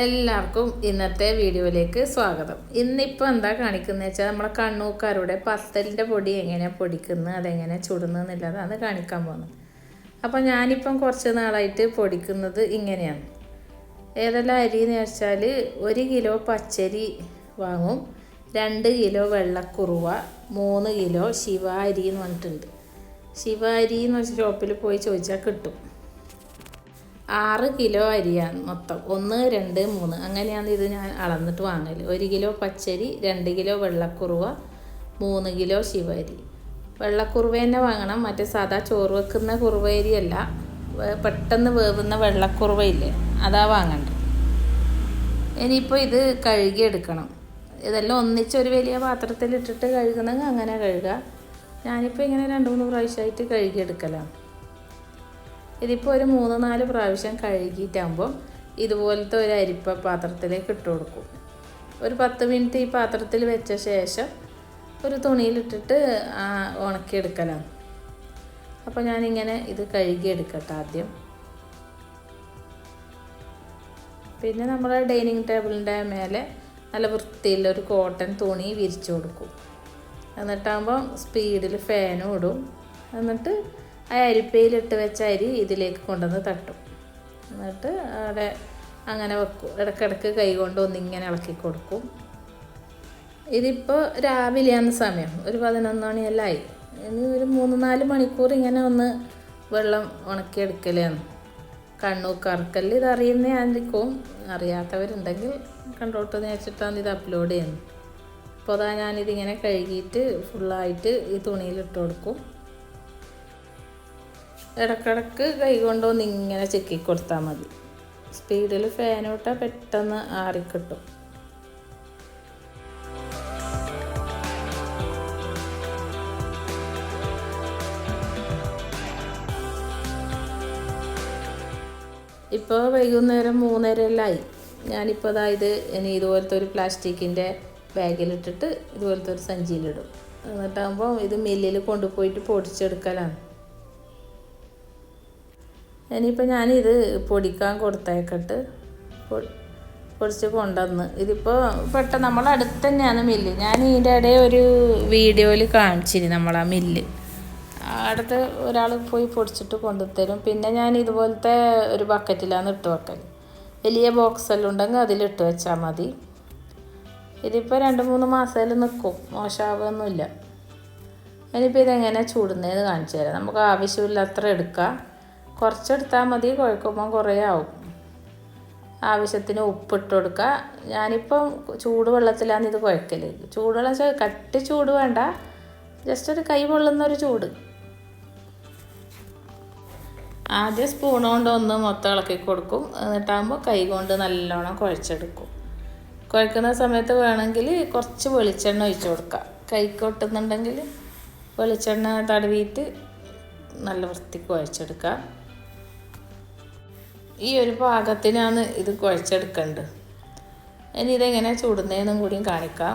എല്ലാവർക്കും ഇന്നത്തെ വീഡിയോയിലേക്ക് സ്വാഗതം. ഇന്നിപ്പോൾ എന്താ കാണിക്കുന്നത് വെച്ചാൽ നമ്മളെ കണ്ണൂക്കാരുടെ പത്തലിന്റെ പൊടി എങ്ങനെയാണ് പൊടിക്കുന്നത് അതെങ്ങനെ ചുടുന്നതെന്നുള്ളതാണ് കാണിക്കാൻ പോകുന്നത് അപ്പോൾ ഞാനിപ്പം കുറച്ച് നാളായിട്ട് പൊടിക്കുന്നത് ഇങ്ങനെയാണ്. ഏതെല്ലാം അരി എന്ന് വെച്ചാൽ ഒരു കിലോ പച്ചരി വാങ്ങും രണ്ട് കിലോ വെള്ളക്കുറുവ മൂന്ന് കിലോ ശിവ അരി എന്ന് പറഞ്ഞിട്ടുണ്ട്. ശിവ അരി എന്ന് വെച്ചാൽ ഷോപ്പിൽ പോയി ചോദിച്ചാൽ കിട്ടും. ആറ് കിലോ അരിയാണ് മൊത്തം. ഒന്ന് രണ്ട് മൂന്ന്. അങ്ങനെയാണ് ഇത് ഞാൻ അളന്നിട്ട് വാങ്ങൽ ഒരു കിലോ പച്ചരി രണ്ട് കിലോ വെള്ളക്കുറുവ മൂന്ന് കിലോ ശിവരി. വെള്ളക്കുറുവ തന്നെ വാങ്ങണം. മറ്റേ സാധാ ചോറ് വെക്കുന്ന കുറുവരിയല്ല പെട്ടെന്ന് വേവുന്ന വെള്ളക്കുറുവയില്ലേ അതാ വാങ്ങണ്ടത് ഇനിയിപ്പോൾ ഇത് കഴുകിയെടുക്കണം. ഇതെല്ലാം ഒന്നിച്ചൊരു വലിയ പാത്രത്തിലിട്ടിട്ട് കഴുകുന്നെങ്കിൽ അങ്ങനെ കഴുകുക ഞാനിപ്പോൾ ഇങ്ങനെ രണ്ട് മൂന്ന് പ്രാവശ്യമായിട്ട് കഴുകിയെടുക്കലാണ്. ഇതിപ്പോൾ ഒരു മൂന്ന് നാല് പ്രാവശ്യം കഴുകിയിട്ടാകുമ്പോൾ ഇതുപോലത്തെ ഒരു അരിപ്പ പാത്രത്തിലേക്ക് ഇട്ട് കൊടുക്കും. ഒരു പത്ത് മിനിറ്റ് ഈ പാത്രത്തിൽ വെച്ച ശേഷം ഒരു തുണിയിലിട്ടിട്ട് ഉണക്കിയെടുക്കലാണ്. അപ്പോൾ ഞാനിങ്ങനെ ഇത് കഴുകിയെടുക്കട്ടെ ആദ്യം. പിന്നെ നമ്മൾ ഡൈനിങ് ടേബിളിന്റെ മേലെ നല്ല വൃത്തിയിലൊരു കോട്ടൺ തുണി വിരിച്ചു കൊടുക്കും. എന്നിട്ടാകുമ്പോൾ സ്പീഡിൽ ഫാനും ഇടും. എന്നിട്ട് ആ അരിപ്പയിലിട്ട് വെച്ച അരി ഇതിലേക്ക് കൊണ്ടുവന്ന് തട്ടും. എന്നിട്ട് അവിടെ അങ്ങനെ വെക്കും. ഇടക്കിടക്ക് കൈ കൊണ്ട് ഒന്നിങ്ങനെ ഇളക്കി കൊടുക്കും. ഇതിപ്പോൾ രാവിലെയാണ് സമയം. ഒരു പതിനൊന്ന് മണിയെല്ലാം ആയി. ഇനി ഒരു മൂന്ന് നാല് മണിക്കൂർ ഇങ്ങനെ ഒന്ന് വെള്ളം ഉണക്കിയെടുക്കലാണ് കണ്ണൂർ ഇത് ഇത് അറിയുന്നതായിരിക്കും. അറിയാത്തവരുണ്ടെങ്കിൽ കണ്ടോട്ട് വെച്ചിട്ടാണ് ഇത് അപ്ലോഡ് ചെയ്യുന്നത്. അപ്പോൾ അതാ ഞാനിതിങ്ങനെ കഴുകിയിട്ട് ഫുള്ളായിട്ട് ഈ തുണിയിൽ ഇട്ട് കൊടുക്കും. ഇടക്കിടക്ക് കൈ കൊണ്ടൊന്ന് ഇങ്ങനെ ചെക്കി കൊടുത്താൽ മതി. സ്പീഡിൽ ഫാൻ വിട്ടാൽ പെട്ടെന്ന് ആറിക്കിട്ടും. ഇപ്പോൾ വൈകുന്നേരം മൂന്നരയിലായി ഞാനിപ്പോൾ അതായത് ഇനി ഇതുപോലത്തെ ഒരു പ്ലാസ്റ്റിക്കിന്റെ ബാഗിലിട്ടിട്ട് ഇതുപോലത്തെ ഒരു സഞ്ചിയിലിടും. എന്നിട്ടാകുമ്പോൾ ഇത് മില്ലിൽ കൊണ്ടുപോയിട്ട് പൊടിച്ചെടുക്കലാണ്. ഇനിയിപ്പോൾ ഞാനിത് പൊടിക്കാൻ കൊടുത്തേക്കട്ട്. പൊടിച്ച് കൊണ്ടുവന്ന്. ഇതിപ്പോൾ പെട്ടെന്ന് നമ്മൾ അടുത്ത് തന്നെയാണ് മില്ല്. ഞാൻ ഇതിന്റെ ഇടയിൽ ഒരു വീഡിയോയിൽ കാണിച്ചിന് നമ്മളാ മില്ല്. അടുത്ത് ഒരാൾ പോയി പൊടിച്ചിട്ട് കൊണ്ടുത്തരും. പിന്നെ ഞാൻ ഇതുപോലത്തെ ഒരു ബക്കറ്റിലാണ് ഇട്ട് വെക്കൽ വലിയ ബോക്സ് എല്ലാം ഉണ്ടെങ്കിൽ അതിലിട്ട് വെച്ചാൽ മതി. ഇതിപ്പോൾ രണ്ട് മൂന്ന് മാസത്തിൽ നിൽക്കും മോശമാവുകയൊന്നുമില്ല ഇനിയിപ്പോൾ ഇതെങ്ങനെ ചൂടുന്നതെന്ന് കാണിച്ചു തരാം. നമുക്ക് ആവശ്യമില്ലത്ര എടുക്കാം. കുറച്ചെടുത്താൽ മതി കുഴക്കുമ്പോൾ കുറേ ആവും. ആവശ്യത്തിന് ഉപ്പിട്ട് കൊടുക്കുക ഞാനിപ്പം ചൂടുവെള്ളത്തിലാണ് ഇത് കുഴക്കൽ ചൂടുവെള്ളം വെച്ചാൽ കട്ടി ചൂട് വേണ്ട ജസ്റ്റ് ഒരു കൈ പൊള്ളുന്ന ഒരു ചൂട്. ആദ്യം സ്പൂൺ കൊണ്ട് ഒന്ന് മൊത്തം ഇളക്കി കൊടുക്കും. എന്നിട്ടാകുമ്പോൾ കൈ കൊണ്ട് നല്ലോണം കുഴച്ചെടുക്കും. കുഴക്കുന്ന സമയത്ത് വേണമെങ്കിൽ കുറച്ച് വെളിച്ചെണ്ണ ഒഴിച്ചു കൊടുക്കാം. കൈ കൊട്ടുന്നുണ്ടെങ്കിൽ വെളിച്ചെണ്ണ തടവിയിട്ട് നല്ല വൃത്തിക്ക് കുഴച്ചെടുക്കാം. ഈ ഒരു പാകത്തിനാണ് ഇത് കുഴച്ചെടുക്കേണ്ടത് ഇനി ഇതെങ്ങനെ ചൂടുന്നതെന്നും കൂടി കാണിക്കാം.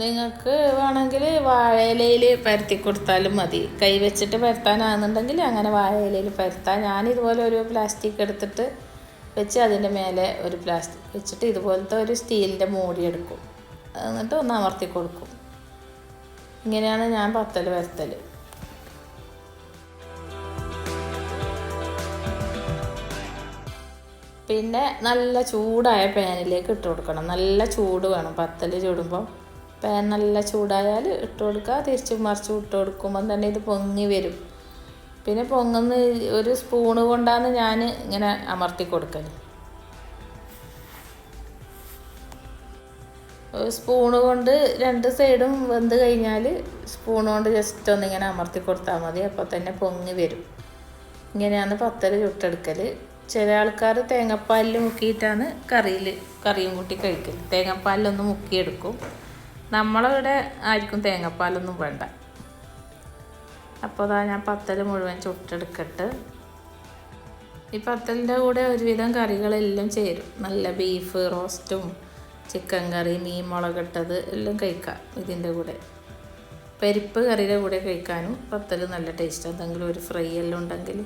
നിങ്ങൾക്ക് വേണമെങ്കിൽ വാഴയിലയിൽ പരത്തി കൊടുത്താലും മതി. കൈ വെച്ചിട്ട് പരത്താനാണെന്നുണ്ടെങ്കിൽ അങ്ങനെ വാഴയിലയിൽ പരത്താം. ഞാനിതുപോലെ ഒരു പ്ലാസ്റ്റിക് എടുത്തിട്ട് വെച്ച് അതിന്റെ മേലെ ഒരു പ്ലാസ്റ്റിക് വെച്ചിട്ട് ഇതുപോലത്തെ ഒരു സ്റ്റീലിന്റെ മൂടി എടുക്കും. എന്നിട്ട് ഒന്ന് അമർത്തി കൊടുക്കും. ഇങ്ങനെയാണ് ഞാൻ പത്തൽ വരുത്തൽ. പിന്നെ നല്ല ചൂടായ പാനിലേക്ക് ഇട്ട് കൊടുക്കണം. നല്ല ചൂട് വേണം. പത്തൽ ചൂടുമ്പോൾ പാൻ നല്ല ചൂടായാൽ ഇട്ട് കൊടുക്കുക. തിരിച്ച് മറിച്ച് ഇട്ട് കൊടുക്കുമ്പം തന്നെ ഇത് പൊങ്ങി വരും. പിന്നെ പൊങ്ങുന്ന ഒരു സ്പൂണ് കൊണ്ടാണ് ഞാൻ ഇങ്ങനെ അമർത്തി കൊടുക്കൽ സ്പൂണ് കൊണ്ട് രണ്ട് സൈഡും വെന്ത് കഴിഞ്ഞാൽ സ്പൂൺ കൊണ്ട് ജസ്റ്റ് ഒന്ന് ഇങ്ങനെ അമർത്തി കൊടുത്താൽ മതി. അപ്പോൾ തന്നെ പൊങ്ങി വരും. ഇങ്ങനെയാണ് പത്തൽ ചുട്ടെടുക്കൽ ചില ആൾക്കാർ തേങ്ങാപ്പാലിൽ മുക്കിയിട്ടാണ് കറിയിൽ കറിയും കൂട്ടി കഴിക്കൽ തേങ്ങാപ്പാലിലൊന്ന് മുക്കിയെടുക്കും. നമ്മളിവിടെ ആർക്കും തേങ്ങാപ്പാലൊന്നും വേണ്ട. അപ്പോൾ അതാ ഞാൻ പത്തൽ മുഴുവൻ ചുട്ടെടുക്കട്ട്. ഈ പത്തലിന്റെ കൂടെ ഒരുവിധം കറികളെല്ലാം ചേരും. നല്ല ബീഫ് റോസ്റ്റും ചിക്കൻ കറി മീൻ മുളകിട്ടത് എല്ലാം കഴിക്കാം ഇതിന്റെ കൂടെ. പരിപ്പ് കറിയുടെ കൂടെ കഴിക്കാനും പത്തൽ നല്ല ടേസ്റ്റ് എന്തെങ്കിലും ഒരു ഫ്രൈ എല്ലാം ഉണ്ടെങ്കിൽ.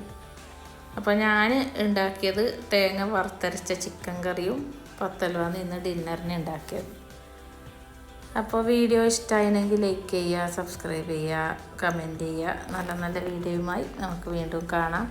അപ്പോൾ ഞാൻ ഉണ്ടാക്കിയത് തേങ്ങ വറുത്തരച്ച ചിക്കൻ കറിയും പത്തലുമാണ് ഇന്ന് ഡിന്നറിന് ഉണ്ടാക്കിയത്. അപ്പോൾ വീഡിയോ ഇഷ്ടമായിരുന്നെങ്കിൽ ലൈക്ക് ചെയ്യുക സബ്സ്ക്രൈബ് ചെയ്യുക കമന്റ് ചെയ്യുക. നല്ല നല്ല വീഡിയോയുമായി നമുക്ക് വീണ്ടും കാണാം.